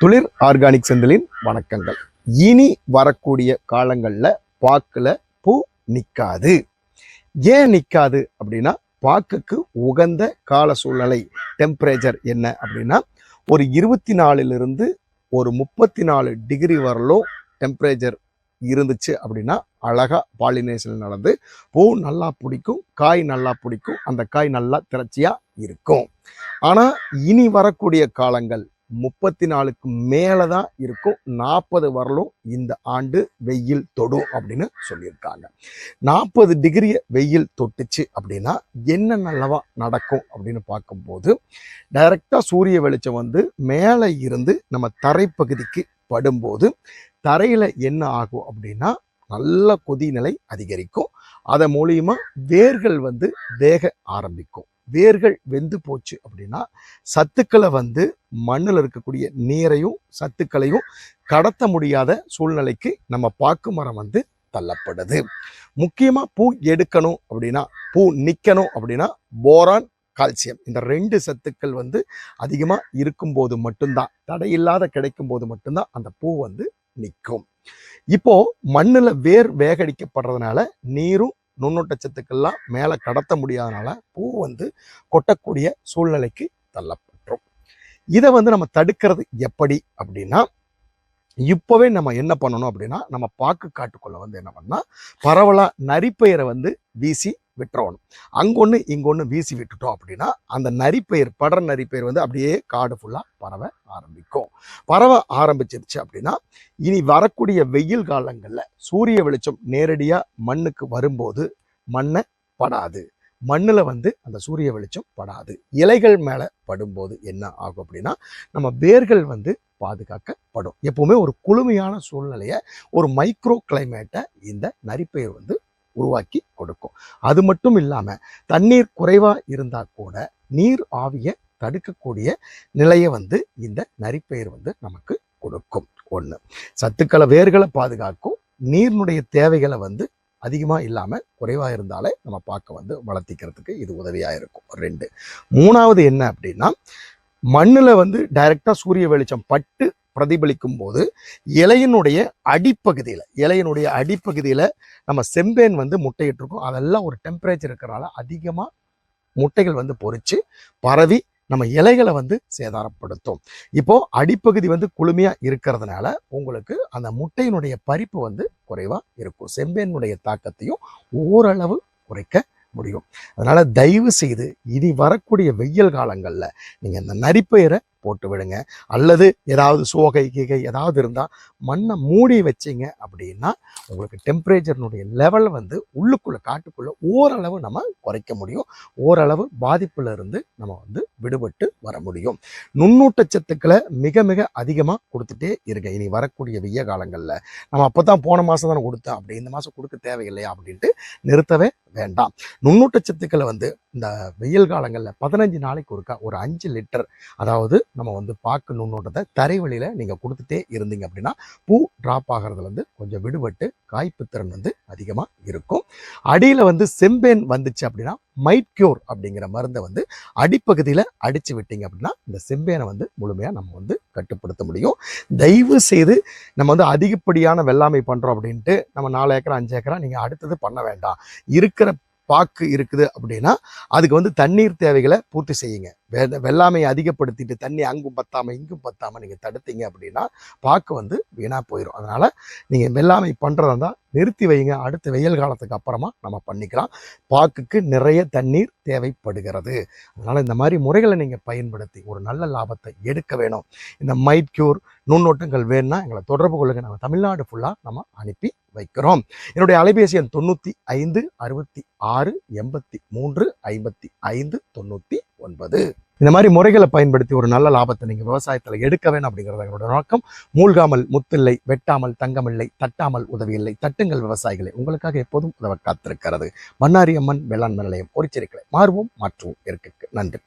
துளிர் ஆர்கானிக் செந்திலின் வணக்கங்கள். இனி வரக்கூடிய காலங்களில் பாக்கில் பூ நிற்காது ஏன் நிற்காது அப்படின்னா பாக்குக்கு உகந்த கால சூழ்நிலை டெம்பரேச்சர் என்ன அப்படின்னா ஒரு இருபத்தி நாலுலேருந்து ஒரு முப்பத்தி நாலு டிகிரி வரலும் டெம்பரேச்சர் இருந்துச்சு அப்படின்னா அழகாக பாலினேஷன் நடந்து பூ நல்லா பிடிக்கும் காய் நல்லா பிடிக்கும் அந்த காய் நல்லா திரட்சியாக இருக்கும். ஆனால் இனி வரக்கூடிய காலங்கள் முப்பத்தி நாலுக்கு மேலே தான் இருக்கும். நாற்பது வரலும் இந்த ஆண்டு வெயில் தொடும் அப்படின்னு சொல்லியிருக்காங்க. நாற்பது டிகிரியை வெயில் தொட்டுச்சு அப்படின்னா என்ன நல்லவா நடக்கும் அப்படின்னு பார்க்கும்போது டைரக்டாக சூரிய வெளிச்சம் வந்து மேலே இருந்து நம்ம தரைப்பகுதிக்கு படும்போது தரையில் என்ன ஆகும் அப்படின்னா நல்ல கொதிநிலை அதிகரிக்கும். அதன் மூலியமாக வேர்கள் வந்து வேக ஆரம்பிக்கும். வேர்கள் வெந்து போச்சு அப்படின்னா சத்துக்களை வந்து மண்ணில் இருக்கக்கூடிய நீரையும் சத்துக்களையும் கடத்த முடியாத சூழ்நிலைக்கு நம்ம பாக்கு மரம் வந்து தள்ளப்படுது. முக்கியமாக பூ எடுக்கணும் அப்படின்னா பூ நிற்கணும் அப்படின்னா போரான் கால்சியம். இந்த ரெண்டு சத்துக்கள் வந்து அதிகமாக இருக்கும்போது மட்டும்தான் தடையில்லாத கிடைக்கும் போது மட்டும்தான் அந்த பூ வந்து நிற்கும் இப்போ மண்ணில் வேர் வேகடிக்கப்படுறதுனால நீரும் நுண்ணூட்ட சத்துக்கள்லாம் மேலே கடத்த முடியாதனால பூ வந்து கொட்டக்கூடிய சூழ்நிலைக்கு தள்ளப்பட்டுரும் இதை வந்து நம்ம தடுக்கிறது எப்படி அப்படின்னா இப்போவே நம்ம என்ன பண்ணணும் அப்படின்னா நம்ம பாக்கு காட்டுக்குள்ளே வந்து என்ன பண்ணால் பரவலாக நரிப்பயிரை வந்து வீசி விட்டுறணும். அங்கொன்று இங்கொன்று வீசி விட்டுட்டோம் அப்படின்னா அந்த நரிப்பயிர் படர் நரிப்பயிர் வந்து அப்படியே காடு ஃபுல்லாக பரவ ஆரம்பிக்கும். பரவ ஆரம்பிச்சிருச்சு அப்படின்னா இனி வரக்கூடிய வெயில் காலங்களில் சூரிய வெளிச்சம் நேரடியாக மண்ணுக்கு வரும்போது மண்ணை படாது. மண்ணில் வந்து அந்த சூரிய வெளிச்சம் படாது. இலைகள் மேலே படும்போது என்ன ஆகும் அப்படின்னா நம்ம வேர்கள் வந்து பாதுகாக்கப்படும். எப்பவுமே ஒரு குளுமையான சூழ்நிலையை ஒரு மைக்ரோ கிளைமேட்டை இந்த நரிப்பயிர் வந்து உருவாக்கி கொடுக்கும். அது மட்டும் இல்லாமல் தண்ணீர் குறைவாக இருந்தால் கூட நீர் ஆவியை தடுக்கக்கூடிய நிலையை வந்து இந்த நரிப்பயிர் வந்து நமக்கு கொடுக்கும். ஒன்று சத்துக்களை வேர்களை பாதுகாக்கும். நீரினுடைய தேவைகளை வந்து அதிகமாக இல்லாமல் குறைவாக இருந்தாலே நம்ம பார்க்க வந்து வளர்த்திக்கிறதுக்கு இது உதவியாக இருக்கும். ரெண்டு மூணாவது என்ன அப்படின்னா மண்ணில் வந்து டைரெக்டாக சூரிய வெளிச்சம் பட்டு பிரதிபலிக்கும் போது இலையினுடைய அடிப்பகுதியில் இலையினுடைய அடிப்பகுதியில் நம்ம செம்பேன் வந்து முட்டையிட்டிருக்கோம். அதெல்லாம் ஒரு டெம்பரேச்சர் இருக்கிறனால அதிகமாக முட்டைகள் வந்து பொறிச்சு பரவி நம்ம இலைகளை வந்து சேதாரப்படுத்தும். இப்போ அடிப்பகுதி வந்து குளுமையா இருக்கிறதுனால உங்களுக்கு அந்த முட்டையினுடைய பறிப்பு வந்து குறைவா இருக்கும். செம்பேனுடைய தாக்கத்தையும் ஓரளவு குறைக்க முடியும். அதனால தயவு செய்து இனி வரக்கூடிய வெயில் காலங்களில் நீங்கள் இந்த நரிப்பயிரை போட்டு விடுங்க. அல்லது ஏதாவது சோகை கீகை ஏதாவது இருந்தால் மண்ணை மூடி வச்சிங்க அப்படின்னா உங்களுக்கு டெம்பரேச்சர்னுடைய லெவல் வந்து உள்ளுக்குள்ளே காட்டுக்குள்ளே ஓரளவு நம்ம குறைக்க முடியும். ஓரளவு பாதிப்பில் இருந்து நம்ம வந்து விடுபட்டு வர முடியும். நுண்ணூட்டச்சத்துக்களை மிக மிக அதிகமாக கொடுத்துட்டே இருங்க. இனி வரக்கூடிய வெய்ய காலங்களில். நம்ம அப்போ தான் போன மாதம் தானே கொடுத்தோம் அப்படி இந்த மாதம் கொடுக்க தேவையில்லையா அப்படின்ட்டு நிறுத்தவே வேண்டாம். நுண்ணூட்டச்சத்துக்களை வந்து இந்த வெயில் காலங்களில் பதினஞ்சு நாளைக்கு ஒருக்கா ஒரு அஞ்சு லிட்டர் அதாவது நம்ம வந்து பாக்கு நுண்ணோட்டத்தை தரை வழியில் நீங்கள் கொடுத்துட்டே இருந்தீங்க அப்படின்னா பூ ட்ராப் ஆகிறதுலேருந்து வந்து கொஞ்சம் விடுபட்டு காய்ப்பு திறன் வந்து அதிகமாக இருக்கும். அடியில் வந்து செம்பேன் வந்துச்சு அப்படின்னா மைட் கியூர் அப்படிங்கிற மருந்தை வந்து அடிப்பகுதியில் அடித்து விட்டீங்க அப்படின்னா இந்த செம்பேனை வந்து முழுமையாக நம்ம வந்து கட்டுப்படுத்த முடியும். தயவு செய்து நம்ம வந்து அதிகப்படியான வெள்ளாமை பண்ணுறோம் அப்படின்ட்டு நம்ம நாலு ஏக்கரா அஞ்சு ஏக்கரா நீங்கள் அடுத்தது பண்ண வேண்டாம். இருக்கிற பாக்கு இருக்குது அப்படின்னா அதுக்கு வந்து தண்ணீர் தேவைகளை பூர்த்தி செய்யுங்க. வெ வெள்ளாமையை அதிகப்படுத்திட்டு தண்ணி அங்கும் பத்தாமல் இங்கும் பத்தாமல் நீங்கள் தடுத்தீங்க அப்படின்னா பாக்கு வந்து வீணாக போயிடும் அதனால் நீங்கள் வெள்ளாமை பண்ணுறதா இருந்தால் நிறுத்தி வைங்க. அடுத்த வெயில் காலத்துக்கு அப்புறமா நம்ம பண்ணிக்கலாம். பாக்குக்கு நிறைய தண்ணீர் தேவைப்படுகிறது. அதனால் இந்த மாதிரி முறைகளை நீங்கள் பயன்படுத்தி ஒரு நல்ல லாபத்தை எடுக்க வேணும். இந்த மைட் கியூர் நுண்ணோட்டங்கள் வேணும்னா எங்களை தொடர்பு கொள்ளுங்க. நம்ம தமிழ்நாடு ஃபுல்லாக நம்ம அனுப்பி வைக்கிறோம். என்னுடைய அலைபேசி எண் தொண்ணூற்றி ஐந்து அறுபத்தி ஆறு எண்பத்தி மூன்று ஐம்பத்தி ஐந்து தொண்ணூற்றி ஒன்பது. இந்த மாதிரி முறைகளை பயன்படுத்தி ஒரு நல்ல லாபத்தை நீங்கள் விவசாயத்தில் எடுக்க வேணும் அப்படிங்கிறது எங்களோட நோக்கம். மூழ்காமல் முத்தில்லை வெட்டாமல் தங்கமில்லை தட்டாமல் உதவியில்லை தட்டுங்கள் விவசாயிகளை. உங்களுக்காக எப்போதும் உதவ காத்திருக்கிறது. மன்னாரியம்மன் வேளாண்மை நிலையம் ஒரு மாறுவோம் மாற்றுவோம் இருக்கு நன்றி.